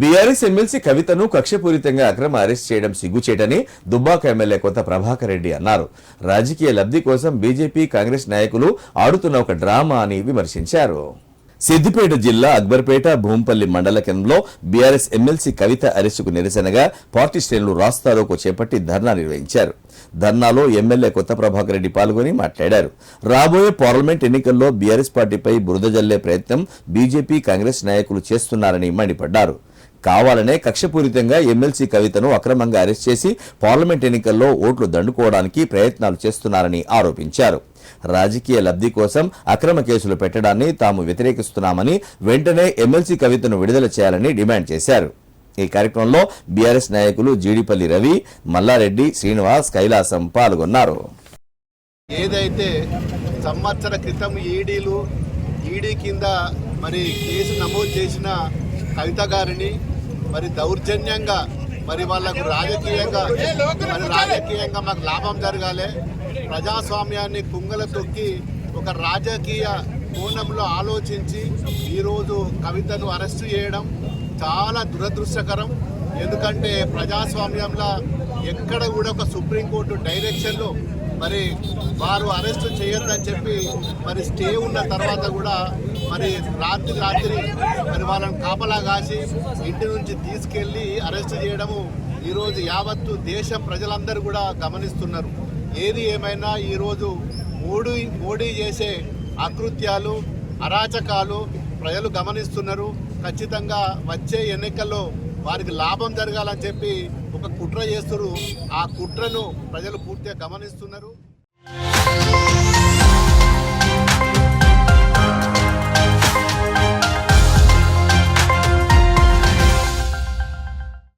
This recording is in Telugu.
బీఆర్ఎస్ ఎమ్మెల్సీ కవితను కక్షపూరితంగా అక్రమ అరెస్ట్ చేయడం సిగ్గుచేటని దుబ్బాక ఎమ్మెల్యే కొత్త ప్రభాకర్ రెడ్డి అన్నారు. రాజకీయ లబ్ధి కోసం బీజేపీ కాంగ్రెస్ నాయకులు ఆడుతున్న ఒక డ్రామా అని విమర్శించారు. సిద్దిపేట జిల్లా అక్బర్పేట భూంపల్లి మండల కేంద్రంలో బీఆర్ఎస్ ఎమ్మెల్సీ కవిత అరెస్టుకు నిరసనగా పార్టీ శ్రేణులు రాస్తారోకు చేపట్టి ధర్నా నిర్వహించారు. ధర్నాలో ఎమ్మెల్యే కొత్త ప్రభాకర్ రెడ్డి పాల్గొని మాట్లాడారు. రాబోయే పార్లమెంట్ ఎన్నికల్లో బీఆర్ఎస్ పార్టీపై బురద జల్లే ప్రయత్నం బీజేపీ కాంగ్రెస్ నాయకులు చేస్తున్నారని మండిపడ్డారు. కావాలనే కక్షపూరితంగా ఎమ్మెల్సీ కవితను అక్రమంగా అరెస్ట్ చేసి పార్లమెంట్ ఎన్నికల్లో ఓట్లు దండుకోవడానికి ప్రయత్నాలు చేస్తున్నారని ఆరోపించారు. రాజకీయ లబ్ధి కోసం అక్రమ కేసులు పెట్టడాన్ని తాము వ్యతిరేకిస్తున్నామని వెంటనే ఎమ్మెల్సీ కవితను విడుదల చేయాలని డిమాండ్ చేశారు. ఈ కార్యక్రమంలో బీఆర్ఎస్ నాయకులు జీడిపల్లి రవి మల్లారెడ్డి శ్రీనివాస్ కైలాసం పాల్గొన్నారు. ఏదైతే సంవత్సర క్రితం ఈడీలు ఈడీ కింద మరి కేసు నమోదు చేసిన కవిత గారిని మరి దౌర్జన్యంగా మరి వాళ్ళకు రాజకీయంగా మరి రాజకీయంగా మాకు లాభం జరగాలి. ప్రజాస్వామ్యాన్ని కుంగల తొక్కి ఒక రాజకీయ కోణంలో ఆలోచించి ఈరోజు కవితను అరెస్టు చేయడం చాలా దురదృష్టకరం. ఎందుకంటే ప్రజాస్వామ్యంలో ఎక్కడ కూడా ఒక సుప్రీంకోర్టు డైరెక్షన్లో మరి వారు అరెస్ట్ చేయొద్దని చెప్పి మరి స్టే ఉన్న తర్వాత కూడా మరి రాత్రి రాత్రి మరి వాళ్ళని కాపలా కాసి ఇంటి నుంచి తీసుకెళ్ళి అరెస్ట్ చేయడము. ఈరోజు యావత్తు దేశం ప్రజలందరూ కూడా గమనిస్తున్నారు. ఏది ఏమైనా ఈరోజు మోడీ మోడీ చేసే అకృత్యాలు అరాచకాలు ప్రజలు గమనిస్తున్నారు. ఖచ్చితంగా వచ్చే ఎన్నికల్లో వారికి లాభం జరగాలని చెప్పి ఒక కుట్ర చేస్తున్నారు. ఆ కుట్రను ప్రజలు పూర్తిగా గమనిస్తున్నారు.